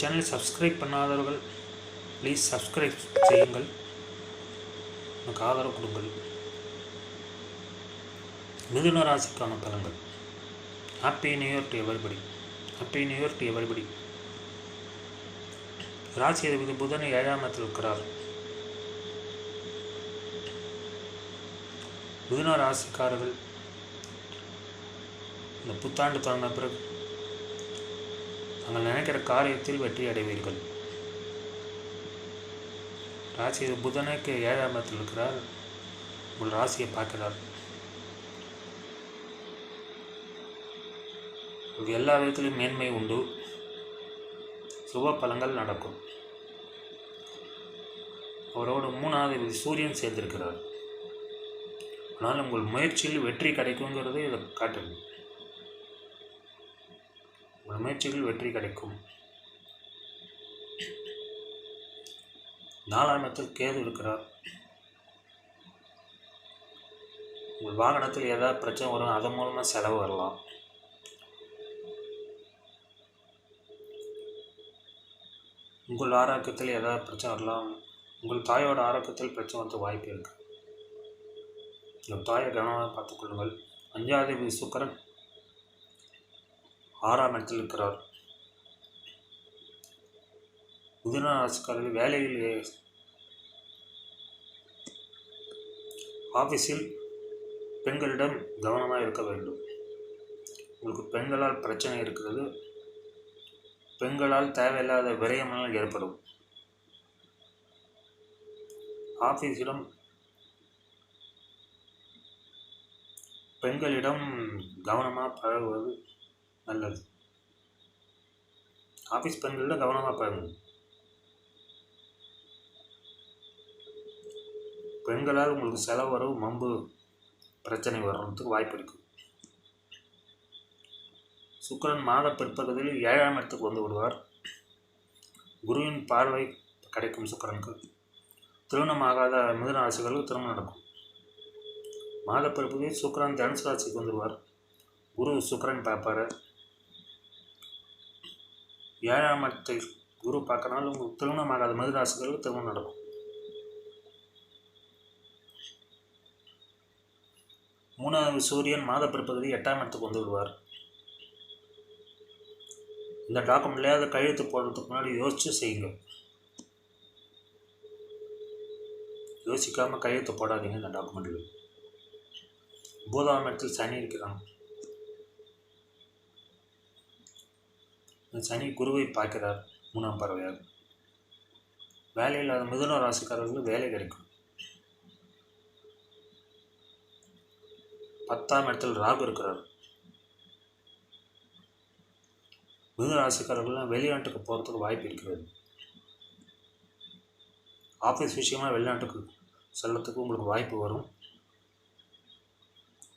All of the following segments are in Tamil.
சேனல் சப்ஸ்கிரைப் பண்ணாதவர்கள் ப்ளீஸ் சப்ஸ்கிரைப் செய்யுங்கள். எனக்கு ஆதரவு கொடுங்கள். மிதுன ராசிக்கான பலன்கள். Happy new year to everybody happy new year to everybody ராசி அதிபதி புதன் ஏழாம் இடத்தில் இருக்கிறார். மிதுன ராசிக்காரர்கள் இந்த புத்தாண்டு தொடங்கின பிறகு நாங்கள் நினைக்கிற காரியத்தில் வெற்றி அடைவீர்கள். ராசி புதனைக்கு புதனுக்கு ஏழாம் இடத்தில் இருக்கிறார். உங்கள் ராசியை பார்க்கிறார். எல்லா விதத்திலும் மேன்மை உண்டு. சுப பலங்கள் நடக்கும். அவரோட மூணாவது சூரியன் சேர்ந்திருக்கிறார். ஆனால் உங்கள் முயற்சியில் வெற்றி கிடைக்குங்கிறது இதை காட்டுது. உங்கள் முயற்சிகள் வெற்றி கிடைக்கும். நாலாம் இடத்தில் கேது இருக்கிறார். உங்கள் வாகனத்தில் ஏதாவது பிரச்சனை வரும் அதன் மூலமாக செலவு வரலாம். உங்கள் ஆரோக்கியத்தில் ஏதாவது பிரச்சனை வரலாம். உங்கள் தாயோட ஆரோக்கியத்தில் பிரச்சனை வந்து வாய்ப்பு இருக்கு. உங்கள் தாயை கவனமாக பார்த்துக்கொள்ளுங்கள் அஞ்சாவது சுக்கரன். ஆறாம் இடத்தில் இருக்கிறார் மிதுன ராசிக்காரர்கள் வேலையில் ஆஃபீஸில் பெண்களிடம் கவனமாக இருக்க வேண்டும். உங்களுக்கு பெண்களால் பிரச்சனை இருக்கிறது. பெண்களால் தேவையில்லாத விரயமெல்லாம் ஏற்படும். ஆஃபீஸிடம் பெண்களிடம் கவனமாக பழகுவது நல்லது. ஆஃபீஸ் பெண்களிடம் கவனமாக பாருங்கள் பெண்களால் உங்களுக்கு செலவு வரவு மம்பு பிரச்சனை வர்றதுக்கு வாய்ப்பு இருக்குது சுக்கரன் மாத பிற்பகுதியில் ஏழாம் இடத்துக்கு வந்து விடுவார். குருவின் பார்வை கிடைக்கும் சுக்கரனுக்கு. திருமணமாகாத மிதன ராசிகளுக்கு திருமணம் நடக்கும். மாத பிற்பகுதியில் சுக்கரன் தனுசு ராசிக்கு வந்துடுவார். குரு சுக்கரன் பார்ப்பார். ஏழாம் இடத்தை குரு பார்க்கறனால உங்களுக்கு திருமணமாகாத ஆகாத ராசிகளுக்கு திருமணம் நடக்கும். மூணாவது சூரியன் மாத பிற்பகுதி எட்டாம் இடத்துக்கு வந்து விடுவார். இந்த டாக்குமெண்ட்லேயே அதை கையெழுத்து போடுறதுக்கு முன்னாடி யோசித்து செய்யுங்க. யோசிக்காமல் கையெழுத்து போடாதீங்க இந்த டாக்குமெண்ட்டில் பூதாம் இடத்தில் சனி இருக்கிறாங்க சனி குருவை பார்க்கிறார். மூணாம் பறவையாக வேலை இல்லாத மிதுன ராசிக்காரர்களுக்கு வேலை கிடைக்கும். பத்தாம் இடத்தில் ராகு இருக்கிறார். மிதுன ராசிக்காரர்கள்லாம் வெளிநாட்டுக்கு போகிறதுக்கு வாய்ப்பு இருக்கிறது. ஆஃபீஸ் விஷயமா வெளிநாட்டுக்கு செல்லத்துக்கு உங்களுக்கு வாய்ப்பு வரும்.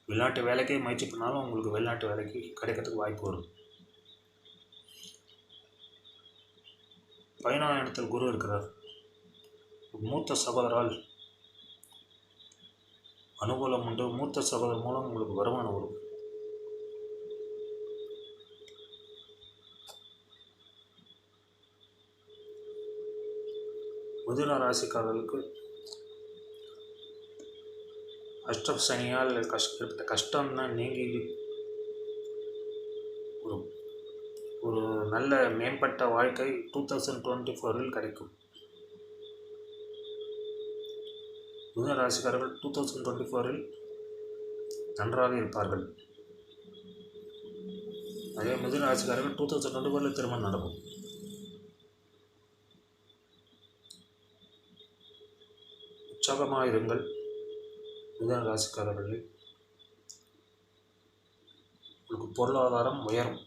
வெளிநாட்டு வேலைக்கே முயற்சி பண்ணாலும் உங்களுக்கு வெளிநாட்டு வேலைக்கு கிடைக்கிறதுக்கு வாய்ப்பு வரும். பதினாலாம் இடத்தில் குரு இருக்கிறார். மூத்த சகோதரால் அனுகூலம் உண்டு. மூத்த சகோதரர் மூலம் உங்களுக்கு வருமானம் வரும். மிதுன ராசிக்காரர்களுக்கு அஷ்ட சனியால் கஷ்ட ஏற்பட்ட கஷ்டம்னா நீங்கி ஒரு நல்ல மேம்பட்ட வாழ்க்கை டூ தௌசண்ட் டுவெண்ட்டி ஃபோரில் கிடைக்கும். மிதுன ராசிக்காரர்கள் டூ தௌசண்ட் டுவெண்ட்டி ஃபோரில் நன்றாக இருப்பார்கள். அதே மிதுன ராசிக்காரர்கள் டூ தௌசண்ட் டுவெண்ட்டி ஃபோரில் திருமணம் நடக்கும். உற்சாகமாக இருங்கள். மிதுன ராசிக்காரர்களில் உங்களுக்கு பொருளாதாரம் உயரும்.